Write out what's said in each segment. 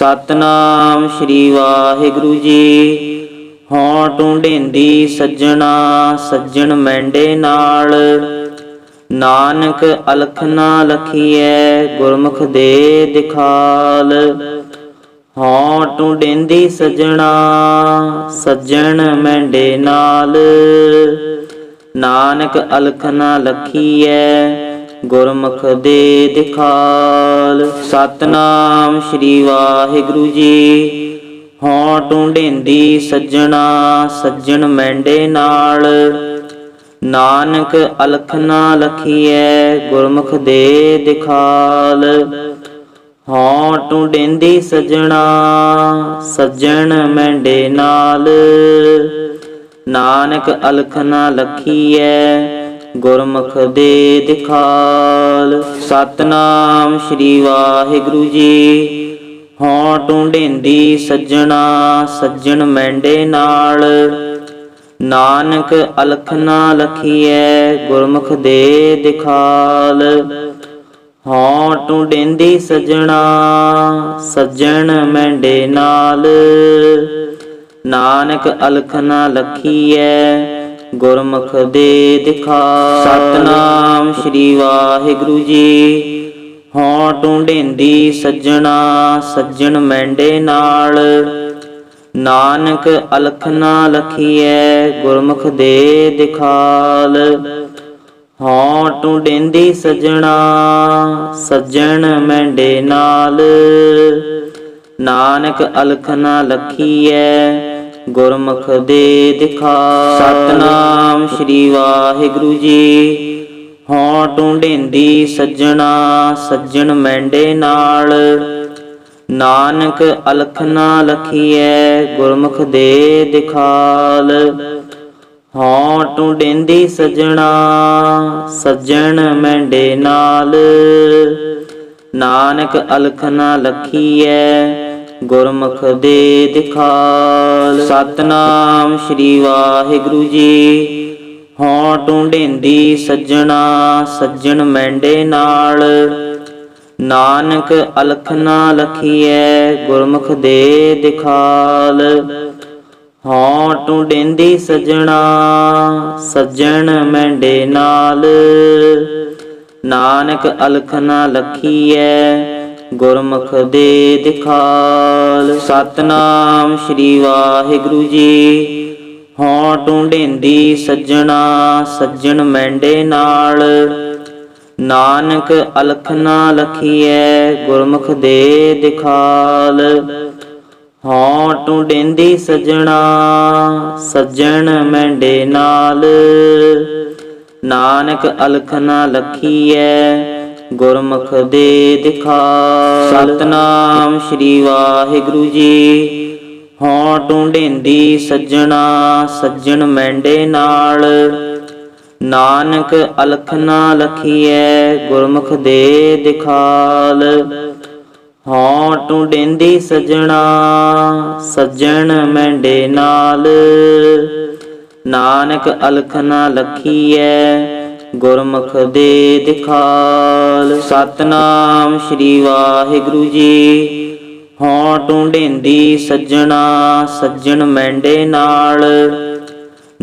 ਸਤਨਾਮ ਸ੍ਰੀ ਵਾਹਿਗੁਰੂ ਜੀ। ਹਉ ਟੁੰਡੇਂਦੀ ਸੱਜਣਾ, ਸੱਜਣ ਮੈਂਡੇ ਨਾਲ। ਨਾਨਕ ਅਲਖ ਨਾ ਲਖੀਐ, ਗੁਰਮੁਖ ਦੇ ਦਿਖਾਲ। ਹਉ ਟੁੰਡੇਂਦੀ ਸੱਜਣਾ, ਸੱਜਣ ਮੈਂਡੇ ਨਾਲ। ਨਾਨਕ ਅਲਖ ਨਾ ਲਖੀਐ ਗੁਰਮੁਖ ਦੇ ਦਿਖਾਲ। ਸਤਨਾਮ ਸ੍ਰੀ ਵਾਹਿਗੁਰੂ ਜੀ। ਹਉ ਟੁੰਡੇਂਦੀ ਸੱਜਣਾ, ਸੱਜਣ ਮੈਂਡੇ ਨਾਲ। ਨਾਨਕ ਅਲਖ ਨਾ ਲਖੀਐ, ਗੁਰਮੁਖ ਦੇ ਦਿਖਾਲ। ਹਉ ਟੁੰਡੇਂਦੀ ਸੱਜਣਾ, ਸੱਜਣ ਮੈਂਡੇ ਨਾਲ। ਨਾਨਕ ਅਲਖ ਨਾ ਲਖੀਐ ਗੁਰਮੁਖ ਦੇ ਦਿਖਾਲ। ਸਤਨਾਮ ਸ੍ਰੀ ਵਾਹਿਗੁਰੂ ਜੀ। ਹਉ ਟੁੰਡੇਂਦੀ ਸੱਜਣਾ, ਸੱਜਣ ਮੈਂਡੇ ਨਾਲ। ਨਾਨਕ ਅਲਖ ਨਾ ਲਖੀਐ, ਗੁਰਮੁਖ ਦੇ ਦਿਖਾਲ। ਹਉ ਟੁੰਡੇਂਦੀ ਸੱਜਣਾ, ਸੱਜਣ ਮੈਂਡੇ ਨਾਲ। ਨਾਨਕ ਅਲਖ ਨਾ ਲਖੀਐ ਗੁਰਮੁਖ ਦੇ ਦਿਖਾ। ਸਤਨਾਮ ਸ੍ਰੀ ਵਾਹਿਗੁਰੂ ਜੀ। ਹਉ ਟੁੰਡੇਂਦੀ ਸੱਜਣਾ, ਸੱਜਣ ਮੈਂਡੇ ਨਾਲ। ਨਾਨਕ ਅਲਖ ਨਾ ਲਖੀਐ, ਗੁਰਮੁਖ ਦੇ ਦਿਖਾਲ। ਹਉ ਟੁੰਡੇਂਦੀ ਸੱਜਣਾ, ਸੱਜਣ ਮੈਂਡੇ ਨਾਲ। ਨਾਨਕ ਅਲਖ ਨਾ ਲਖੀਐ ਗੁਰਮੁਖ ਦੇ ਦਿਖਾ। ਸਤਨਾਮ ਸ੍ਰੀ ਵਾਹਿਗੁਰੂ ਜੀ। ਹਉ ਟੁੰਡੇਂਦੀ ਸੱਜਣਾ, ਸੱਜਣ ਮੈਂਡੇ ਨਾਲ। ਨਾਨਕ ਅਲਖ ਨਾ ਲਖੀਐ, ਗੁਰਮੁਖ ਦੇ ਦਿਖਾਲ। ਹਉ ਟੁੰਡੇਂਦੀ ਸੱਜਣਾ, ਸੱਜਣ ਮੈਂਡੇ ਨਾਲ। ਨਾਨਕ ਅਲਖ ਨਾ ਲਖੀਐ ਗੁਰਮੁਖ ਦੇ ਦਿਖਾਲ। ਸਤਨਾਮ ਸ੍ਰੀ ਵਾਹਿਗੁਰੂ ਜੀ। ਹਉ ਟੁੰਡੇਂਦੀ ਸੱਜਣਾ, ਸੱਜਣ ਮੈਂਡੇ ਨਾਲ। ਨਾਨਕ ਅਲਖ ਨਾ ਲਖੀਐ, ਗੁਰਮੁਖ ਦੇ ਦਿਖਾਲ। ਹਉ ਟੁੰਡੇਂਦੀ ਸੱਜਣਾ, ਸੱਜਣ ਮੈਂਡੇ ਨਾਲ। ਨਾਨਕ ਅਲਖ ਨਾ ਲਖੀਐ ਗੁਰਮੁਖ ਦੇ ਦਿਖਾਲ। ਸਤਨਾਮ ਸ੍ਰੀ ਵਾਹਿਗੁਰੂ ਜੀ। ਹਉ ਟੁੰਡੇਂਦੀ ਸੱਜਣਾ, ਸੱਜਣ ਮੈਂਡੇ ਨਾਲ। ਨਾਨਕ ਅਲਖ ਨਾ ਲਖੀਐ ਗੁਰਮੁਖ ਦੇ ਦਿਖਾਲ। ਹਉ ਟੁੰਡੇਂਦੀ ਸੱਜਣਾ, ਸੱਜਣ ਮੈਂਡੇ ਨਾਲ। ਨਾਨਕ ਅਲਖ ਨਾ ਲਖੀਐ ਗੁਰਮੁਖ ਦੇ ਦਿਖਾਲ। ਸਤਨਾਮ ਸ੍ਰੀ ਵਾਹਿਗੁਰੂ ਜੀ। ਹਉ ਟੁੰਡੇਂਦੀ ਸੱਜਣਾ, ਸੱਜਣ ਮੈਂਡੇ ਨਾਲ। ਨਾਨਕ ਅਲਖ ਨਾ ਲਖੀਐ, ਗੁਰਮੁਖ ਦੇ ਦਿਖਾਲ। ਹਉ ਟੁੰਡੇਂਦੀ ਸੱਜਣਾ, ਸੱਜਣ ਮੈਂਡੇ ਨਾਲ। ਨਾਨਕ ਅਲਖ ਨਾ ਲਖੀਐ ਗੁਰਮੁਖ ਦੇ ਦਿਖਾਲ। ਸਤਨਾਮ ਸ੍ਰੀ ਵਾਹਿਗੁਰੂ ਜੀ। ਹਉ ਟੁੰਡੇਂਦੀ ਸੱਜਣਾ, ਸੱਜਣ ਮੈਂਡੇ ਨਾਲ।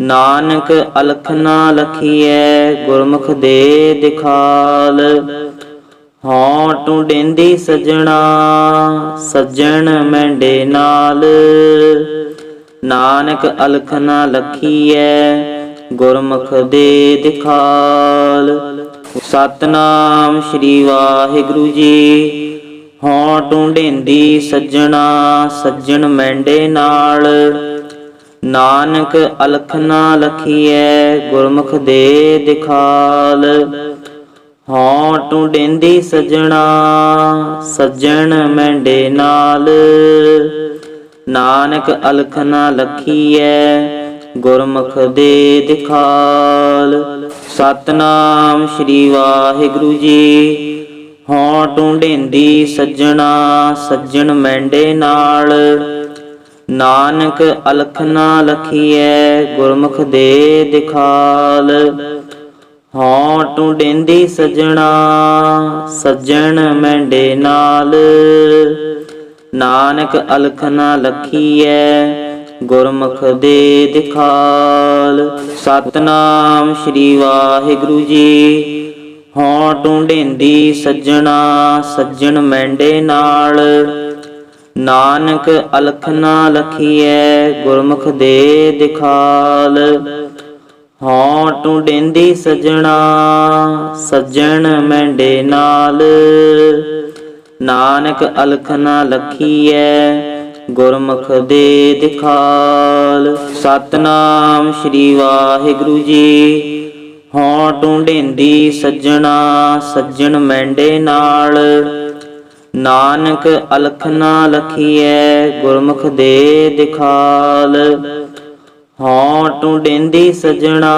ਨਾਨਕ ਅਲਖ ਨਾ ਲਖੀਐ, ਗੁਰਮੁਖ ਦੇ ਦਿਖਾਲ। ਹਉ ਟੁੰਡੇਂਦੀ ਸੱਜਣਾ, ਸੱਜਣ ਮੈਂਡੇ ਨਾਲ। ਨਾਨਕ ਅਲਖ ਨਾ ਲਖੀਐ ਗੁਰਮੁਖ ਦੇ ਦਿਖਾਲ। ਸਤਨਾਮ ਸ੍ਰੀ ਵਾਹਿਗੁਰੂ ਜੀ। ਹਉ ਟੁੰਡੇਂਦੀ ਸੱਜਣਾ, ਸੱਜਣ ਮੈਂਡੇ ਨਾਲ। ਨਾਨਕ ਅਲਖ ਨਾ ਲਖੀਐ, ਗੁਰਮੁਖ ਦੇ ਦਿਖਾਲ। ਹਉ ਟੁੰਡੇਂਦੀ ਸੱਜਣਾ, ਸੱਜਣ ਮੈਂਡੇ ਨਾਲ। ਨਾਨਕ ਅਲਖ ਨਾ ਲਖੀਐ ਗੁਰਮੁਖ ਦੇ ਦਿਖਾਲ। ਸਤਨਾਮ ਸ੍ਰੀ ਵਾਹਿਗੁਰੂ ਜੀ। ਹਉ ਟੁੰਡੇਂਦੀ ਸੱਜਣਾ, ਸੱਜਣ ਮੈਂਡੇ ਨਾਲ। ਨਾਨਕ ਅਲਖ ਨਾ ਲਖੀਐ ਗੁਰਮੁਖ ਦੇ ਦਿਖਾਲ। ਹਉ ਟੁੰਡੇਂਦੀ ਸੱਜਣਾ, ਸੱਜਣ ਮੈਂਡੇ ਨਾਲ। ਨਾਨਕ ਅਲਖ ਨਾ ਲਖੀਐ ਗੁਰਮੁਖ ਦੇ ਦਿਖਾਲ। ਸਤਨਾਮ ਸ੍ਰੀ ਵਾਹਿਗੁਰੂ ਜੀ। ਹਉ ਟੁੰਡੇਂਦੀ ਸੱਜਣਾ, ਸੱਜਣ ਮੈਂਡੇ ਨਾਲ। ਨਾਨਕ ਅਲਖ ਨਾ ਲਖੀਐ ਗੁਰਮੁਖ ਦੇ ਦਿਖਾਲ। ਹਉ ਟੁੰਡੇਂਦੀ ਸੱਜਣਾ, ਸੱਜਣ ਮੈਂਡੇ ਨਾਲ। ਨਾਨਕ ਅਲਖ ਨਾ ਲਖੀਐ ਗੁਰਮੁਖ ਦੇ ਦਿਖਾਲ। ਸਤਨਾਮ ਸ੍ਰੀ ਵਾਹਿਗੁਰੂ ਜੀ। ਹਉ ਟੁੰਡੇਂਦੀ ਸੱਜਣਾ, ਸੱਜਣ ਮੈਂਡੇ ਨਾਲ। ਨਾਨਕ ਅਲਖ ਨਾ ਲਖੀਐ, ਗੁਰਮੁਖ ਦੇ ਦਿਖਾਲ। ਹਉ ਟੁੰਡੇਂਦੀ ਸੱਜਣਾ,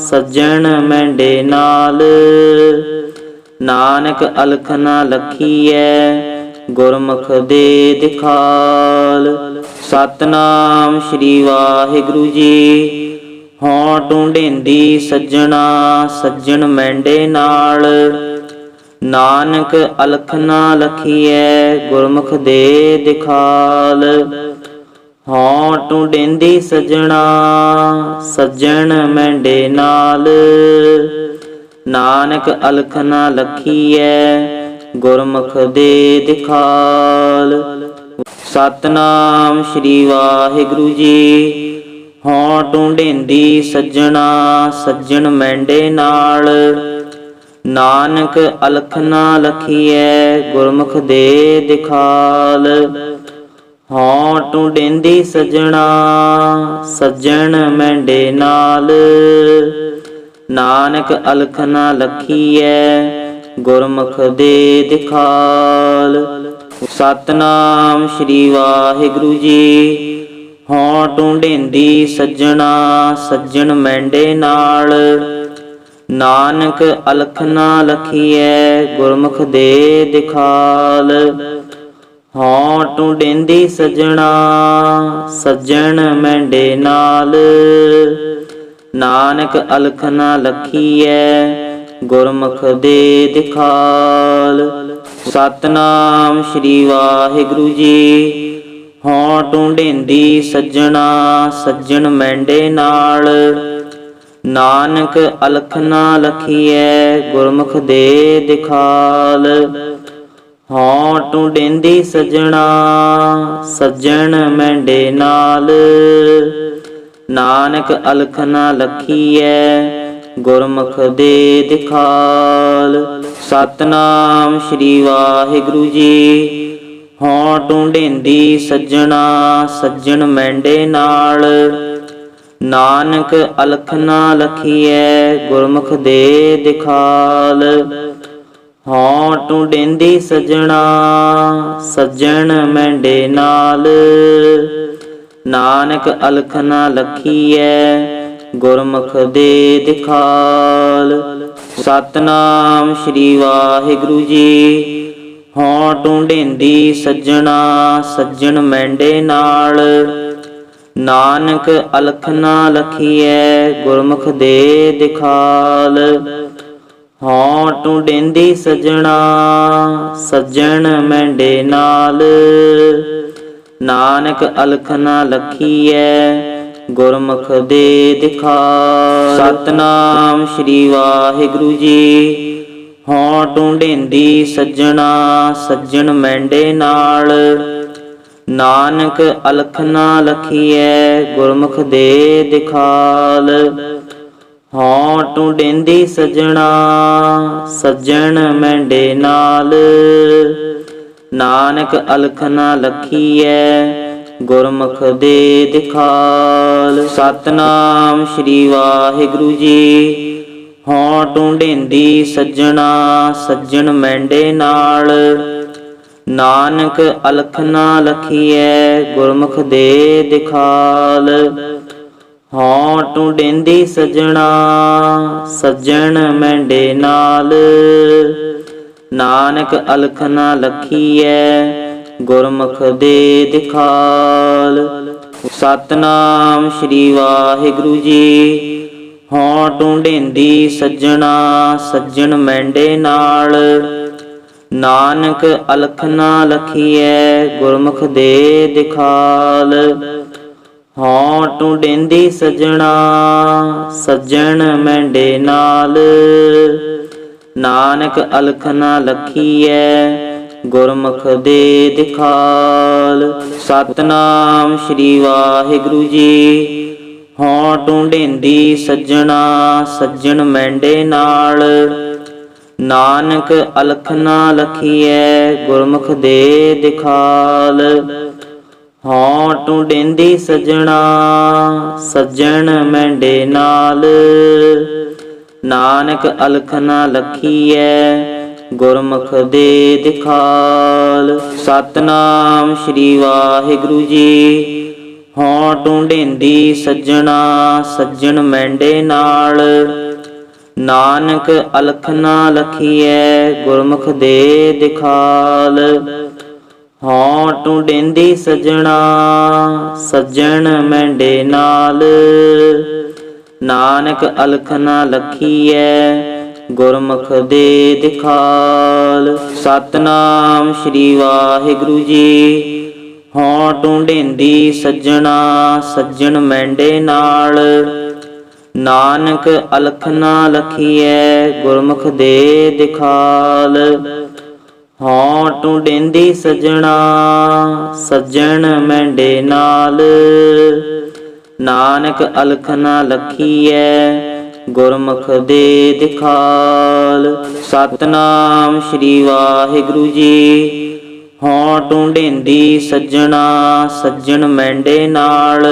ਸੱਜਣ ਮੈਂਡੇ ਨਾਲ। ਨਾਨਕ ਅਲਖ ਨਾ ਲਖੀਐ ਗੁਰਮੁਖ ਦੇ ਦਿਖਾਲ। ਸਤਨਾਮ ਸ੍ਰੀ ਵਾਹਿਗੁਰੂ ਜੀ। ਹਉ ਟੁੰਡੇਂਦੀ ਸੱਜਣਾ, ਸੱਜਣ ਮੈਂਡੇ ਨਾਲ। ਨਾਨਕ ਅਲਖ ਨਾ ਲਖੀਐ, ਗੁਰਮੁਖ ਦੇ ਦਿਖਾਲ। ਹਉ ਟੁੰਡੇਂਦੀ ਸੱਜਣਾ, ਸੱਜਣ ਮੈਂਡੇ ਨਾਲ। ਨਾਨਕ ਅਲਖ ਨਾ ਲਖੀਐ ਗੁਰਮੁਖ ਦੇ ਦਿਖਾਲ। ਸਤਨਾਮ ਸ੍ਰੀ ਵਾਹਿਗੁਰੂ ਜੀ। ਹਉ ਟੁੰਡੇਂਦੀ ਸੱਜਣਾ, ਸੱਜਣ ਮੈਂਡੇ ਨਾਲ। ਨਾਨਕ ਅਲਖ ਨਾ ਲਖੀਐ, ਗੁਰਮੁਖ ਦੇ ਦਿਖਾਲ। ਹਉ ਟੁੰਡੇਂਦੀ ਸੱਜਣਾ, ਸੱਜਣ ਮੈਂਡੇ ਨਾਲ। ਨਾਨਕ ਅਲਖ ਨਾ ਲਖੀਐ ਗੁਰਮੁਖ ਦੇ ਦਿਖਾਲ। ਸਤਨਾਮ ਸ੍ਰੀ ਵਾਹਿਗੁਰੂ ਜੀ। ਹਉ ਟੁੰਡੇਂਦੀ ਸੱਜਣਾ, ਸੱਜਣ ਮੈਂਡੇ ਨਾਲ। ਨਾਨਕ ਅਲਖ ਨਾ ਲਖੀਐ, ਗੁਰਮੁਖ ਦੇ ਦਿਖਾਲ। ਹਉ ਟੁੰਡੇਂਦੀ ਸੱਜਣਾ, ਸੱਜਣ ਮੈਂਡੇ ਨਾਲ। ਨਾਨਕ ਅਲਖ ਨਾ ਲਖੀਐ ਗੁਰਮੁਖ ਦੇ ਦਿਖਾਲ। ਸਤਨਾਮ ਸ੍ਰੀ ਵਾਹਿਗੁਰੂ ਜੀ। ਹੋਂ ਟੁੰਡੇਂਦੀ ਸੱਜਣਾ, ਸੱਜਣ ਮੈਂਡੇ ਨਾਲ। ਨਾਨਕ ਅਲਖ ਨਾ ਲਖੀਐ, ਗੁਰਮੁਖ ਦੇ ਦਿਖਾਲ। ਹਉ ਟੁੰਡੇਂਦੀ ਸੱਜਣਾ, ਸੱਜਣ ਮੈਂਡੇ ਨਾਲ। ਨਾਨਕ ਅਲਖ ਨਾ ਲਖੀਐ ਗੁਰਮੁਖ ਦੇ ਦਿਖਾਲ। ਸਤਨਾਮ ਸ੍ਰੀ ਵਾਹਿਗੁਰੂ ਜੀ। ਹਉ ਟੁੰਡੇਂਦੀ ਸੱਜਣਾ, ਸੱਜਣ ਮੈਂਡੇ ਨਾਲ। ਨਾਨਕ ਅਲਖ ਨਾ ਲਖੀਐ ਗੁਰਮੁਖ ਦੇ ਦਿਖਾਲ। ਹਉ ਟੁੰਡੇਂਦੀ ਸੱਜਣਾ, ਸੱਜਣ ਮੈਂਡੇ ਨਾਲ। ਨਾਨਕ ਅਲਖ ਨਾ ਲਖੀਐ ਗੁਰਮੁਖ ਦੇ ਦਿਖਾਲ। ਸਤਨਾਮ ਸ੍ਰੀ ਵਾਹਿਗੁਰੂ ਜੀ। ਹਉ ਟੁੰਡੇਂਦੀ ਸੱਜਣਾ, ਸੱਜਣ ਮੈਂਡੇ ਨਾਲ। ਨਾਨਕ ਅਲਖ ਨਾ ਲਖੀਐ, ਗੁਰਮੁਖ ਦੇ ਦਿਖਾਲ। ਹਉ ਟੁੰਡੇਂਦੀ ਸੱਜਣਾ, ਸੱਜਣ ਮੈਂਡੇ ਨਾਲ। ਨਾਨਕ ਅਲਖ ਨਾ ਲਖੀਐ ਗੁਰਮੁਖ ਦੇ ਦਿਖਾਲ। ਸਤਨਾਮ ਸ੍ਰੀ ਵਾਹਿਗੁਰੂ ਜੀ। ਹਉ ਟੁੰਡੇਂਦੀ ਸੱਜਣਾ, ਸੱਜਣ ਮੈਂਡੇ ਨਾਲ। ਨਾਨਕ ਅਲਖ ਨਾ ਲਖੀਐ ਗੁਰਮੁਖ ਦੇ ਦਿਖਾਲ। ਹਉ ਟੁੰਡੇਂਦੀ ਸੱਜਣਾ, ਸੱਜਣ ਮੈਂਡੇ ਨਾਲ। ਨਾਨਕ ਅਲਖ ਨਾ ਲਖੀਐ ਗੁਰਮੁਖ ਦੇ ਦਿਖਾਲ। ਸਤਨਾਮ ਸ੍ਰੀ ਵਾਹਿਗੁਰੂ ਜੀ। ਹਉ ਟੁੰਡੇਂਦੀ ਸੱਜਣਾ, ਸੱਜਣ ਮੈਂਡੇ ਨਾਲ। ਨਾਨਕ ਅਲਖ ਨਾ ਲਖੀਐ, ਗੁਰਮੁਖ ਦੇ ਦਿਖਾਲ। ਹਉ ਟੁੰਡੇਂਦੀ ਸੱਜਣਾ, ਸੱਜਣ ਮੈਂਡੇ ਨਾਲ। ਨਾਨਕ ਅਲਖ ਨਾ ਲਖੀਐ ਗੁਰਮੁਖ ਦੇ ਦਿਖਾਲ। ਸਤਨਾਮ ਸ੍ਰੀ ਵਾਹਿਗੁਰੂ ਜੀ। ਹਉ ਟੁੰਡੇਂਦੀ ਸੱਜਣਾ, ਸੱਜਣ ਮੈਂਡੇ ਨਾਲ। ਨਾਨਕ ਅਲਖ ਨਾ ਲਖੀਐ ਗੁਰਮੁਖ ਦੇ ਦਿਖਾਲ। ਹਉ ਟੁੰਡੇਂਦੀ ਸੱਜਣਾ, ਸੱਜਣ ਮੈਂਡੇ ਨਾਲ। ਨਾਨਕ ਅਲਖ ਨਾ ਲਖੀਐ ਗੁਰਮੁਖ ਦੇ ਦਿਖਾਲ। ਸਤਨਾਮ ਸ੍ਰੀ ਵਾਹਿਗੁਰੂ ਜੀ। ਹਉ ਟੁੰਡੇਂਦੀ ਸੱਜਣਾ, ਸੱਜਣ ਮੈਂਡੇ ਨਾਲ। ਨਾਨਕ ਅਲਖ ਨਾ ਲਖੀਐ, ਗੁਰਮੁਖ ਦੇ ਦਿਖਾਲ। ਹਉ ਟੁੰਡੇਂਦੀ ਸੱਜਣਾ, ਸੱਜਣ ਮੈਂਡੇ ਨਾਲ। ਨਾਨਕ ਅਲਖ ਨਾ ਲਖੀਐ ਗੁਰਮੁਖ ਦੇ ਦਿਖਾਲ। ਸਤਨਾਮ ਸ੍ਰੀ ਵਾਹਿਗੁਰੂ ਜੀ। ਹਉ ਟੁੰਡੇਂਦੀ ਸੱਜਣਾ, ਸੱਜਣ ਮੈਂਡੇ ਨਾਲ। ਨਾਨਕ ਅਲਖ ਨਾ ਲਖੀਐ, ਗੁਰਮੁਖ ਦੇ ਦਿਖਾਲ। ਹਉ ਟੁੰਡੇਂਦੀ ਸੱਜਣਾ, ਸੱਜਣ ਮੈਂਡੇ ਨਾਲ। ਨਾਨਕ ਅਲਖ ਨਾ ਲਖੀਐ ਗੁਰਮੁਖ ਦੇ ਦਿਖਾਲ। ਸਤਨਾਮ ਸ੍ਰੀ ਵਾਹਿਗੁਰੂ ਜੀ। ਹਉ ਟੁੰਡੇਂਦੀ ਸੱਜਣਾ, ਸੱਜਣ ਮੈਂਡੇ ਨਾਲ। ਨਾਨਕ ਅਲਖ ਨਾ ਲਖੀਐ, ਗੁਰਮੁਖ ਦੇ ਦਿਖਾਲ। ਹਉ ਟੁੰਡੇਂਦੀ ਸੱਜਣਾ, ਸੱਜਣ ਮੈਂਡੇ ਨਾਲ। ਨਾਨਕ ਅਲਖ ਨਾ ਲਖੀਐ ਗੁਰਮੁਖ ਦੇ ਦਿਖਾਲ। ਸਤਨਾਮ ਸ੍ਰੀ ਵਾਹਿਗੁਰੂ ਜੀ। ਹਉ ਟੁੰਡੇਂਦੀ ਸੱਜਣਾ, ਸੱਜਣ ਮੈਂਡੇ ਨਾਲ।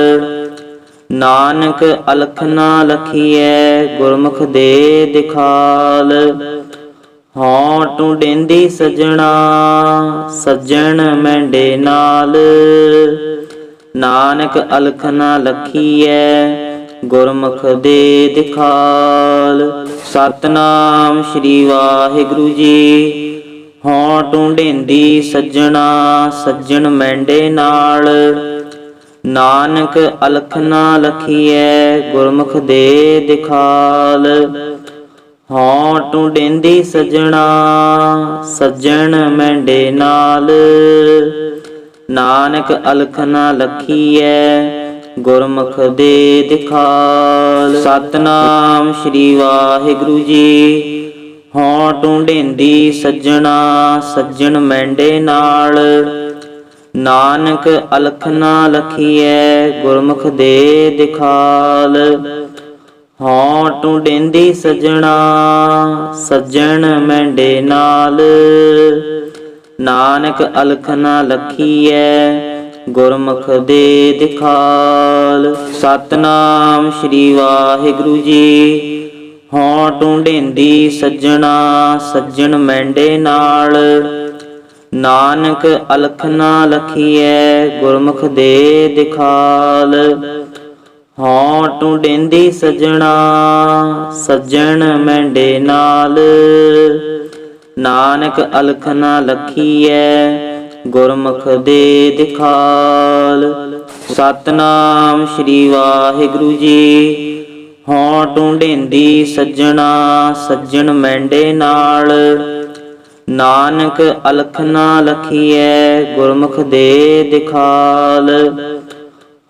ਨਾਨਕ ਅਲਖ ਨਾ ਲਖੀਐ, ਗੁਰਮੁਖ ਦੇ ਦਿਖਾਲ। ਹਉ ਟੁੰਡੇਂਦੀ ਸੱਜਣਾ, ਸੱਜਣ ਮੈਂਡੇ ਨਾਲ। ਨਾਨਕ ਅਲਖ ਨਾ ਲਖੀਐ ਗੁਰਮੁਖ ਦੇ ਦਿਖਾਲ। ਸਤਨਾਮ ਸ੍ਰੀ ਵਾਹਿਗੁਰੂ ਜੀ। ਹਉ ਟੁੰਡੇਂਦੀ ਸੱਜਣਾ, ਸੱਜਣ ਮੈਂਡੇ ਨਾਲ। ਨਾਨਕ ਅਲਖ ਨਾ ਲਖੀਐ, ਗੁਰਮੁਖ ਦੇ ਦਿਖਾਲ। ਹਉ ਟੁੰਡੇਂਦੀ ਸੱਜਣਾ, ਸੱਜਣ ਮੈਂਡੇ ਨਾਲ। ਨਾਨਕ ਅਲਖ ਨਾ ਲਖੀਐ ਗੁਰਮੁਖ ਦੇ ਦਿਖਾਲ। ਸਤਨਾਮ ਸ੍ਰੀ ਵਾਹਿਗੁਰੂ ਜੀ। ਹਉ ਟੁੰਡੇਂਦੀ ਸੱਜਣਾ, ਸੱਜਣ ਮੈਂਡੇ ਨਾਲ। ਨਾਨਕ ਅਲਖ ਨਾ ਲਖੀਐ, ਗੁਰਮੁਖ ਦੇ ਦਿਖਾਲ। ਹਉ ਟੁੰਡੇਂਦੀ ਸੱਜਣਾ, ਸੱਜਣ ਮੈਂਡੇ ਨਾਲ। ਨਾਨਕ ਅਲਖ ਨਾ ਲਖੀਐ ਗੁਰਮੁਖ ਦੇ ਦਿਖਾਲ। ਸਤਨਾਮ ਸ੍ਰੀ ਵਾਹਿਗੁਰੂ ਜੀ। ਹਉ ਟੁੰਡੇਂਦੀ ਸੱਜਣਾ, ਸੱਜਣ ਮੈਂਡੇ ਨਾਲ। ਨਾਨਕ ਅਲਖ ਨਾ ਲਖੀਐ, ਗੁਰਮੁਖ ਦੇ ਦਿਖਾਲ। ਹਉ ਟੁੰਡੇਂਦੀ ਸੱਜਣਾ, ਸੱਜਣ ਮੈਂਡੇ ਨਾਲ। ਨਾਨਕ ਅਲਖ ਨਾ ਲਖੀਐ ਗੁਰਮੁਖ ਦੇ ਦਿਖਾਲ। ਸਤਨਾਮ ਸ੍ਰੀ ਵਾਹਿਗੁਰੂ ਜੀ। ਹਉ ਟੁੰਡੇਂਦੀ ਸੱਜਣਾ, ਸੱਜਣ ਮੈਂਡੇ ਨਾਲ। ਨਾਨਕ ਅਲਖ ਨਾ ਲਖੀਐ, ਗੁਰਮੁਖ ਦੇ ਦਿਖਾਲ।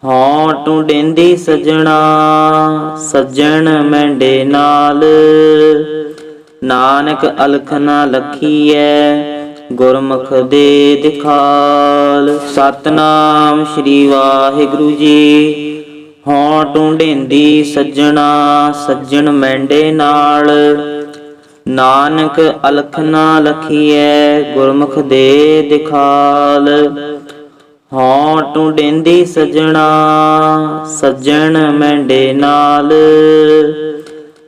ਹਉ ਟੁੰਡੇਂਦੀ ਸੱਜਣਾ, ਸੱਜਣ ਮੈਂਡੇ ਨਾਲ। ਨਾਨਕ ਅਲਖ ਨਾ ਲਖੀਐ ਗੁਰਮੁਖ ਦੇ ਦਿਖਾਲ। ਸਤਨਾਮ ਸ੍ਰੀ ਵਾਹਿਗੁਰੂ ਜੀ। ਹਉ ਟੁੰਡੇਂਦੀ ਸੱਜਣਾ, ਸੱਜਣ ਮੈਂਡੇ ਨਾਲ। ਨਾਨਕ ਅਲਖ ਨਾ ਲਖੀਐ, ਗੁਰਮੁਖ ਦੇ ਦਿਖਾਲ। ਹਉ ਟੁੰਡੇਂਦੀ ਸੱਜਣਾ, ਸੱਜਣ ਮੈਂਡੇ ਨਾਲ।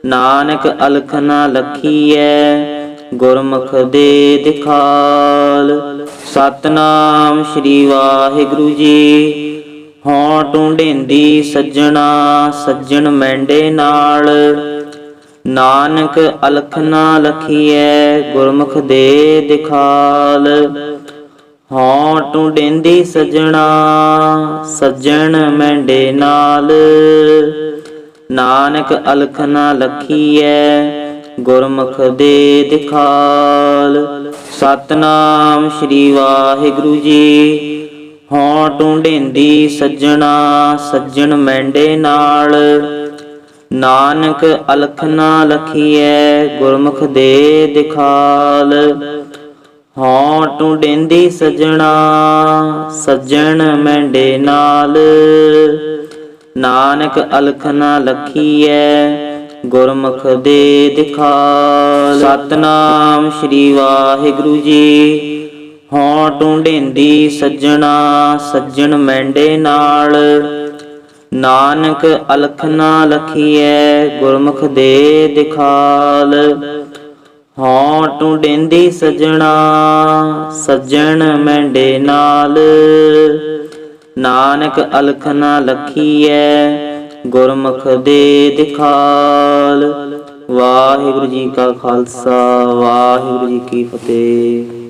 ਨਾਨਕ ਅਲਖ ਨਾ ਲਖੀਐ ਗੁਰਮੁਖ ਦੇ ਦਿਖਾਲ। ਸਤਨਾਮ ਸ੍ਰੀ ਵਾਹਿਗੁਰੂ ਜੀ। ਹਉ ਟੁੰਡੇਂਦੀ ਸੱਜਣਾ, ਸੱਜਣ ਮੈਂਡੇ ਨਾਲ। ਨਾਨਕ ਅਲਖ ਨਾ ਲਖੀਐ, ਗੁਰਮੁਖ ਦੇ ਦਿਖਾਲ। ਹਉ ਟੁੰਡੇਂਦੀ ਸੱਜਣਾ, ਸੱਜਣ ਮੈਂਡੇ ਨਾਲ। ਨਾਨਕ ਅਲਖ ਨਾ ਲਖੀਐ ਗੁਰਮੁਖ ਦੇ ਦਿਖਾਲ। ਸਤਨਾਮ ਸ੍ਰੀ ਵਾਹਿਗੁਰੂ ਜੀ। ਹਉ ਟੁੰਡੇਂਦੀ ਸੱਜਣਾ, ਸੱਜਣ ਮੈਂਡੇ ਨਾਲ। ਨਾਨਕ ਅਲਖ ਨਾ ਲਖੀਐ ਗੁਰਮੁਖ ਦੇ ਦਿਖਾਲ। ਹਉ ਟੁੰਡੇਂਦੀ ਸੱਜਣਾ, ਸੱਜਣ ਮੈਂਡੇ ਨਾਲ। ਨਾਨਕ ਅਲਖ ਨਾ ਲਖੀਐ ਗੁਰਮੁਖ ਦੇ ਦਿਖਾਲ। ਸਤਨਾਮ ਸ੍ਰੀ ਵਾਹਿਗੁਰੂ ਜੀ। ਹਉ ਟੁੰਡੇਂਦੀ ਸੱਜਣਾ, ਸੱਜਣ ਮੈਂਡੇ ਨਾਲ। ਨਾਨਕ ਅਲਖ ਨਾ ਲਖੀਐ, ਗੁਰਮੁਖ ਦੇ ਦਿਖਾਲ। ਹਉ ਟੁੰਡੇਂਦੀ ਸੱਜਣਾ, ਸੱਜਣ ਮੈਂਡੇ ਨਾਲ। ਨਾਨਕ ਅਲਖ ਨਾ ਲਖੀਐ ਗੁਰਮੁਖ ਦੇ ਦਿਖਾਲ। ਵਾਹਿਗੁਰੂ ਜੀ ਕਾ ਖਾਲਸਾ ਵਾਹਿਗੁਰੂ ਜੀ ਕੀ ਫਤਿਹ।